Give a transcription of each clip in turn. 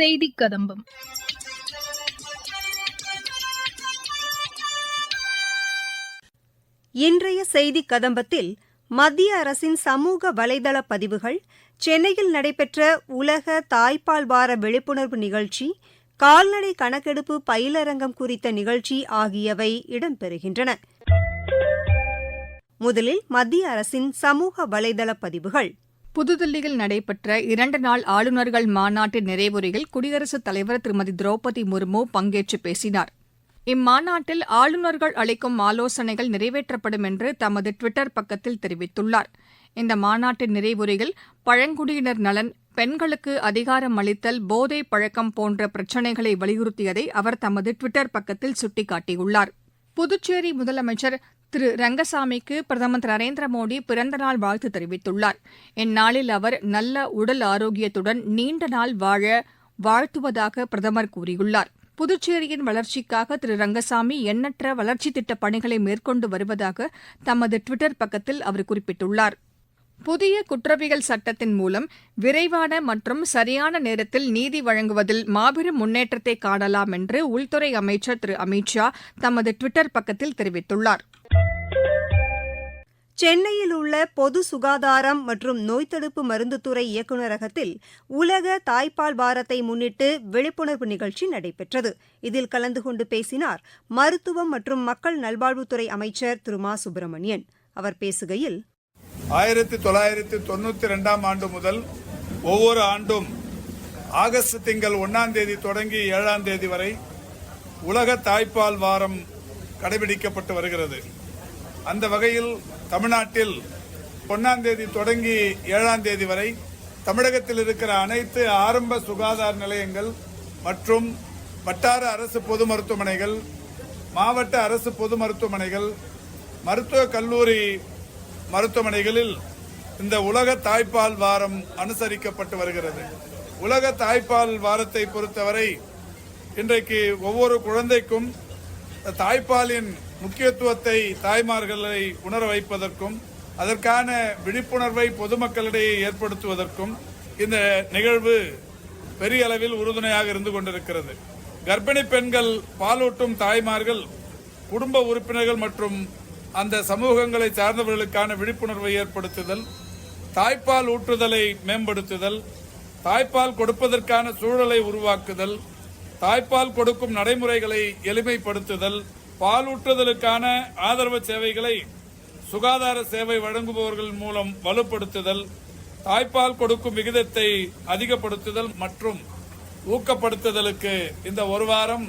செய்தி கதம்பம். இன்றைய செய்தி கதம்பத்தில் மத்திய அரசின் சமூக வலைதள பதிவுகள் சென்னையில் நடைபெற்ற உலக தாய்ப்பால் வார விழிப்புணர்வு நிகழ்ச்சி கால்நடை கணக்கெடுப்பு பயிலரங்கம் குறித்த நிகழ்ச்சி ஆகியவை இடம்பெறுகின்றன. முதலில் மத்திய அரசின் சமூக வலைதள பதிவுகள். புதுதில்லியில் நடைபெற்ற இரண்டு நாள் ஆளுநர்கள் மாநாட்டின் நிறைவுரையில் குடியரசுத் தலைவர் திருமதி திரௌபதி முர்மு பங்கேற்று பேசினார். இம்மாநாட்டில் ஆளுநர்கள் அளிக்கும் ஆலோசனைகள் நிறைவேற்றப்படும் என்று தமது டுவிட்டர் பக்கத்தில் தெரிவித்துள்ளார். இந்த மாநாட்டின் நிறைவுரையில் பழங்குடியினர் நலன் பெண்களுக்கு அதிகாரம் அளித்தல் போதை பழக்கம் போன்ற பிரச்சினைகளை வலியுறுத்தியதை அவர் தமது டுவிட்டர் பக்கத்தில் சுட்டிக்காட்டியுள்ளார். புதுச்சேரி முதலமைச்சர் திரு ரங்கசாமிக்கு பிரதமர் திரு நரேந்திர மோடி பிறந்தநாள் வாழ்த்து தெரிவித்துள்ளார். இந்நாளில் அவர் நல்ல உடல் ஆரோக்கியத்துடன் நீண்ட நாள் வாழ வாழ்த்துவதாக பிரதமர் கூறியுள்ளார். புதுச்சேரியின் வளர்ச்சிக்காக திரு ரங்கசாமி எண்ணற்ற வளர்ச்சித் திட்டப் பணிகளை மேற்கொண்டு வருவதாக தமது டுவிட்டர் பக்கத்தில் அவர் குறிப்பிட்டுள்ளார். புதிய குற்றவியல் சட்டத்தின் மூலம் விரைவான மற்றும் சரியான நேரத்தில் நீதி வழங்குவதில் மாபெரும் முன்னேற்றத்தை காணலாம் என்று உள்துறை அமைச்சர் திரு. அமித் ஷா தமது டுவிட்டர் பக்கத்தில் தெரிவித்துள்ளார். சென்னையில் உள்ள பொது சுகாதாரம் மற்றும் நோய் தடுப்பு மருந்துத்துறை இயக்குநரகத்தில் உலக தாய்ப்பால் வாரத்தை முன்னிட்டு விழிப்புணர்வு நிகழ்ச்சி நடைபெற்றது. இதில் கலந்து கொண்டு பேசினார் மருத்துவம் மற்றும் மக்கள் நல்வாழ்வுத்துறை அமைச்சர் திரு மா சுப்பிரமணியன். அவர் பேசுகையில் ஆயிரத்தி தொள்ளாயிரத்தி தொண்ணூத்தி ரெண்டாம் ஆண்டு முதல் ஒவ்வொரு ஆண்டும் ஆகஸ்ட் திங்கள் ஒன்னாம் தேதி தொடங்கி ஏழாம் தேதி வரை உலக தாய்ப்பால் வாரம் கடைபிடிக்கப்பட்டு வருகிறது. அந்த வகையில் தமிழ்நாட்டில் ஒன்னாம் தேதி தொடங்கி ஏழாம் தேதி வரை தமிழகத்தில் இருக்கிற அனைத்து ஆரம்ப சுகாதார நிலையங்கள் மற்றும் வட்டார அரசு பொது மருத்துவமனைகள் மாவட்ட அரசு பொது மருத்துவமனைகள் மருத்துவக் கல்லூரி மருத்துவமனைகளில் இந்த உலக தாய்ப்பால் வாரம் அனுசரிக்கப்பட்டு வருகிறது. உலக தாய்ப்பால் வாரத்தை பொறுத்தவரை இன்றைக்கு ஒவ்வொரு குழந்தைக்கும் தாய்ப்பாலின் முக்கியத்துவத்தை தாய்மார்களை உணர வைப்பதற்கும் அதற்கான விழிப்புணர்வை பொதுமக்களிடையே ஏற்படுத்துவதற்கும் இந்த நிகழ்வு பெரிய அளவில் உறுதுணையாக இருந்து கொண்டிருக்கிறது. கர்ப்பிணி பெண்கள் பாலூட்டும் தாய்மார்கள் குடும்ப உறுப்பினர்கள் மற்றும் அந்த சமூகங்களை சார்ந்தவர்களுக்கான விழிப்புணர்வை ஏற்படுத்துதல் தாய்ப்பால் ஊற்றுதலை மேம்படுத்துதல் தாய்ப்பால் கொடுப்பதற்கான சூழலை உருவாக்குதல் தாய்ப்பால் கொடுக்கும் நடைமுறைகளை எளிமைப்படுத்துதல் பாலூற்றுதலுக்கான ஆதரவு சேவைகளை சுகாதார சேவை வழங்குபவர்கள் மூலம் வலுப்படுத்துதல் தாய்ப்பால் கொடுக்கும் விகிதத்தை அதிகப்படுத்துதல் மற்றும் ஊக்கப்படுத்துதலுக்கு இந்த ஒரு வாரம்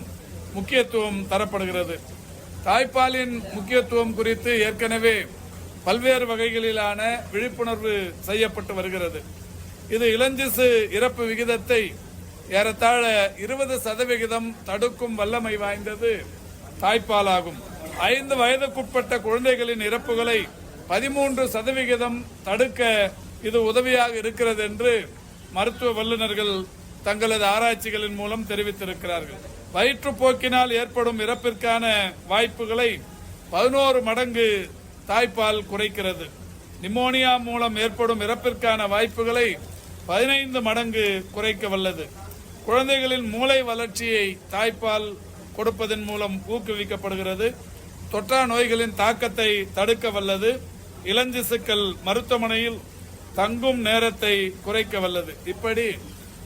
முக்கியத்துவம் தரப்படுகிறது. தாய்ப்பாலின் முக்கியத்துவம் குறித்து ஏற்கனவே பல்வேறு வகைகளிலான விழிப்புணர்வு செய்யப்பட்டு வருகிறது. இது இளஞ்சிசு இறப்பு விகிதத்தை ஏறத்தாழ இருபது சதவிகிதம் தடுக்கும் வல்லமை வாய்ந்தது தாய்ப்பாலாகும். ஐந்து வயதுக்குட்பட்ட குழந்தைகளின் இறப்புகளை பதிமூன்று சதவிகிதம் தடுக்க இது உதவியாக இருக்கிறது என்று மருத்துவ வல்லுநர்கள் தங்களது ஆராய்ச்சிகளின் மூலம் தெரிவித்திருக்கிறார்கள். வயிற்றுப்போக்கினால் ஏற்படும் இறப்பிற்கான வாய்ப்புகளை பதினோரு மடங்கு தாய்ப்பால் குறைக்கிறது. நிமோனியா மூலம் ஏற்படும் இறப்பிற்கான வாய்ப்புகளை பதினைந்து மடங்கு குறைக்க வல்லது. குழந்தைகளின் மூளை வளர்ச்சியை தாய்ப்பால் கொடுப்பதன் மூலம் ஊக்குவிக்கப்படுகிறது. தொற்றா நோய்களின் தாக்கத்தை தடுக்க வல்லது. இளஞ்சிசுக்கள் மருத்துவமனையில் தங்கும் நேரத்தை குறைக்க வல்லது. இப்படி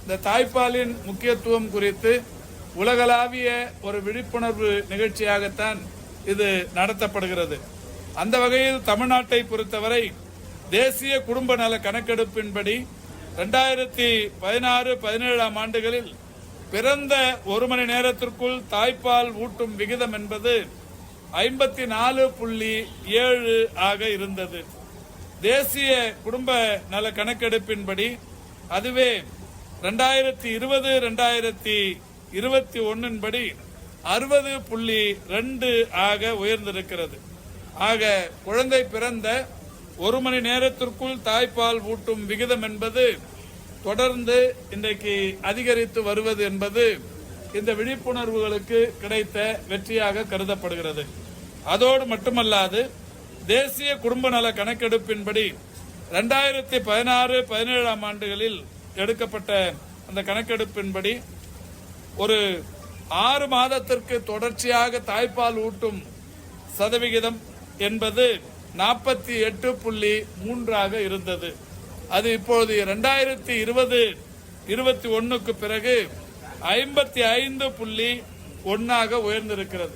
இந்த தாய்ப்பாலின் முக்கியத்துவம் குறித்து உலகளாவிய ஒரு விழிப்புணர்வு நிகழ்ச்சியாகத்தான் இது நடத்தப்படுகிறது. அந்த வகையில் தமிழ்நாட்டை பொறுத்தவரை தேசிய குடும்ப நல கணக்கெடுப்பின்படி ரெண்டாயிரத்தி பதினாறு பதினேழாம் ஆண்டுகளில் பிறந்த ஒரு மணி நேரத்திற்குள் தாய்ப்பால் ஊட்டும் விகிதம் என்பது ஐம்பத்தி நாலு புள்ளி ஏழு ஆக இருந்தது. தேசிய குடும்ப நல கணக்கெடுப்பின்படி அதுவே ரெண்டாயிரத்தி இருபது ரெண்டாயிரத்தி இருபத்தி ஒன்னின் படி அறுபது புள்ளி ரெண்டு ஆக உயர்ந்திருக்கிறது. ஆக குழந்தை பிறந்த ஒரு மணி நேரத்திற்குள் தாய்ப்பால் ஊட்டும் விகிதம் என்பது தொடர்ந்து இன்றைக்கு அதிகரித்து வருவது என்பது இந்த விழிப்புணர்வுகளுக்கு கிடைத்த வெற்றியாக கருதப்படுகிறது. அதோடு மட்டுமல்லாது தேசிய குடும்ப நல கணக்கெடுப்பின்படி ரெண்டாயிரத்தி பதினாறு பதினேழாம் ஆண்டுகளில் எடுக்கப்பட்ட அந்த கணக்கெடுப்பின்படி ஒரு ஆறு மாதத்திற்கு தொடர்ச்சியாக தாய்ப்பால் ஊட்டும் சதவிகிதம் என்பது நாற்பத்தி எட்டு புள்ளி மூன்றாக இருந்தது. அது இப்பொழுது இரண்டாயிரத்தி இருபது இருபத்தி ஒன்னுக்கு பிறகு ஐம்பத்தி ஐந்து புள்ளி ஒன்னாக உயர்ந்திருக்கிறது.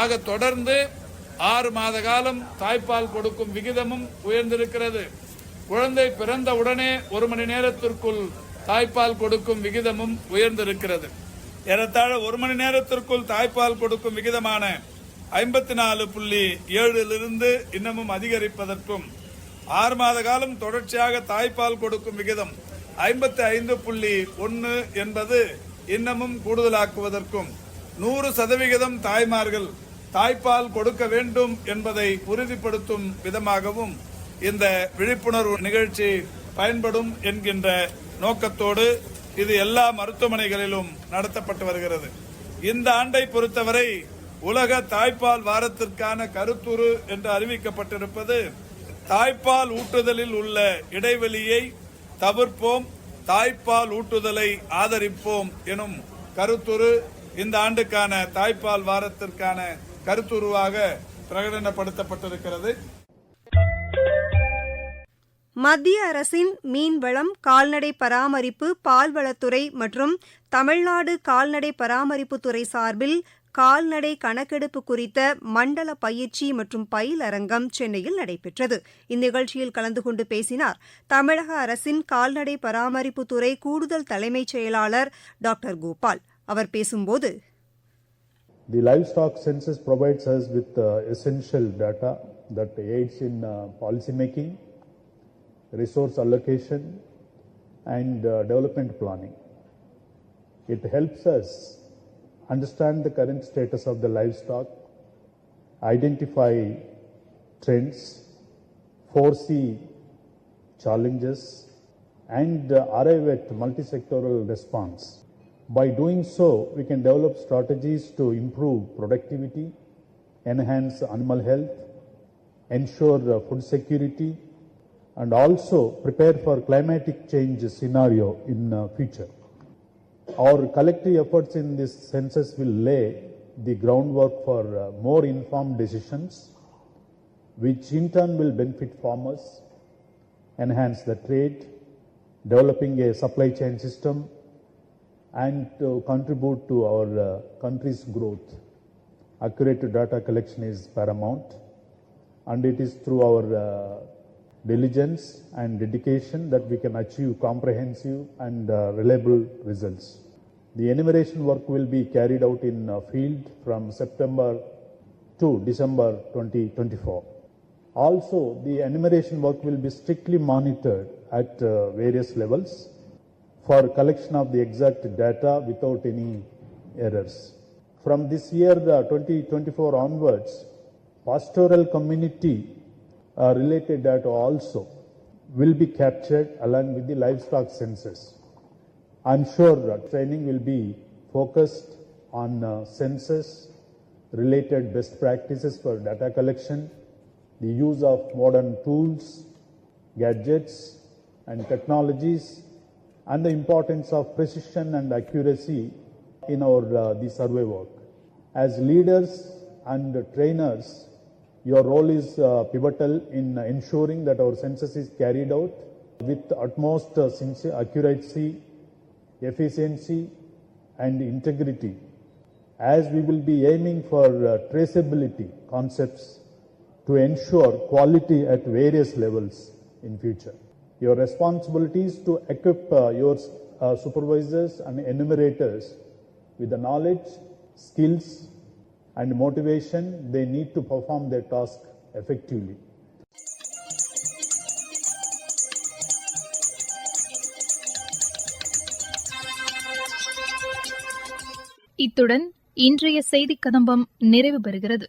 ஆக தொடர்ந்து ஆறு மாத காலம் தாய்ப்பால் கொடுக்கும் விகிதமும் உயர்ந்திருக்கிறது. குழந்தை பிறந்த உடனே ஒரு மணி நேரத்திற்குள் தாய்ப்பால் கொடுக்கும் விகிதமும் உயர்ந்திருக்கிறது. ஏறத்தாழ ஒரு மணி நேரத்திற்குள் தாய்ப்பால் கொடுக்கும் விகிதமான ஐம்பத்தி நாலு புள்ளி ஏழிலிருந்து இன்னமும் அதிகரிப்பதற்கும் ஆறு மாத காலம் தொடர்ச்சியாக தாய்ப்பால் கொடுக்கும் விகிதம் ஐம்பத்தி ஐந்து புள்ளி ஒன்று என்பது இன்னமும் கூடுதலாக்குவதற்கும் நூறு சதவிகிதம் தாய்மார்கள் தாய்ப்பால் கொடுக்க வேண்டும் என்பதை உறுதிப்படுத்தும் விதமாகவும் இந்த விழிப்புணர்வு நிகழ்ச்சி பயன்படும் என்கின்ற நோக்கத்தோடு இது எல்லா மருத்துவமனைகளிலும் நடத்தப்பட்டு வருகிறது. இந்த ஆண்டை பொறுத்தவரை உலக தாய்ப்பால் வாரத்திற்கான கருத்துரு என்று அறிவிக்கப்பட்டிருப்பது தாய்ப்பால் ஊட்டுதலில் உள்ள இடைவெளியை தவிர்ப்போம் தாய்ப்பால் ஊட்டுதலை ஆதரிப்போம் எனும் கருத்துரு இந்த ஆண்டுக்கான தாய்ப்பால் வாரத்திற்கான கருத்துருவாக பிரகடனப்படுத்தப்பட்டிருக்கிறது. மத்திய அரசின் மீன்வளம் கால்நடை பராமரிப்பு பால்வளத்துறை மற்றும் தமிழ்நாடு கால்நடை பராமரிப்புத்துறை சார்பில் கால்நடை கணக்கெடுப்பு குறித்த மண்டல பயிற்சி மற்றும் பயிலரங்கம் சென்னையில் நடைபெற்றது. இந்நிகழ்ச்சியில் கலந்து கொண்டு பேசினார் தமிழக அரசின் கால்நடை பராமரிப்புத்துறை கூடுதல் தலைமைச் செயலாளர் டாக்டர் கோபால். அவர் பேசும்போது The livestock census provides us with uh, essential data that aids in uh, policy making, resource allocation, and uh, development planning. It helps us understand the current status of the livestock, identify trends, foresee challenges, and uh, arrive at multi-sectoral response. By doing so, we can develop strategies to improve productivity, enhance animal health, ensure uh, food security, and also prepare for climatic change scenario in uh, future. Our collective efforts in this census will lay the groundwork for uh, more informed decisions, which in turn will benefit farmers, enhance the trade, developing a supply chain system, and to contribute to our uh, country's growth. Accurate data collection is paramount, and it is through our uh, diligence and dedication that we can achieve comprehensive and uh, reliable results. The enumeration work will be carried out in uh, field from September to December 2024. Also, the enumeration work will be strictly monitored at uh, various levels for collection of the exact data without any errors. From this year uh, 2024 onwards, pastoral community related data also will be captured along with the livestock census. I'm sure training will be focused on uh, census related best practices for data collection, the use of modern tools, gadgets, and technologies, and the importance of precision and accuracy in our uh, the survey work. As leaders and trainers, your role is uh, pivotal in ensuring that our census is carried out with utmost uh, accuracy, efficiency, and integrity. As we will be aiming for uh, traceability concepts to ensure quality at various levels in future. Your responsibility is to equip uh, your uh, supervisors and enumerators with the knowledge, skills, and motivation they need to perform their task effectively. இத்துடன் இன்றைய செய்தி கதம்பம் நிறைவு பெறுகிறது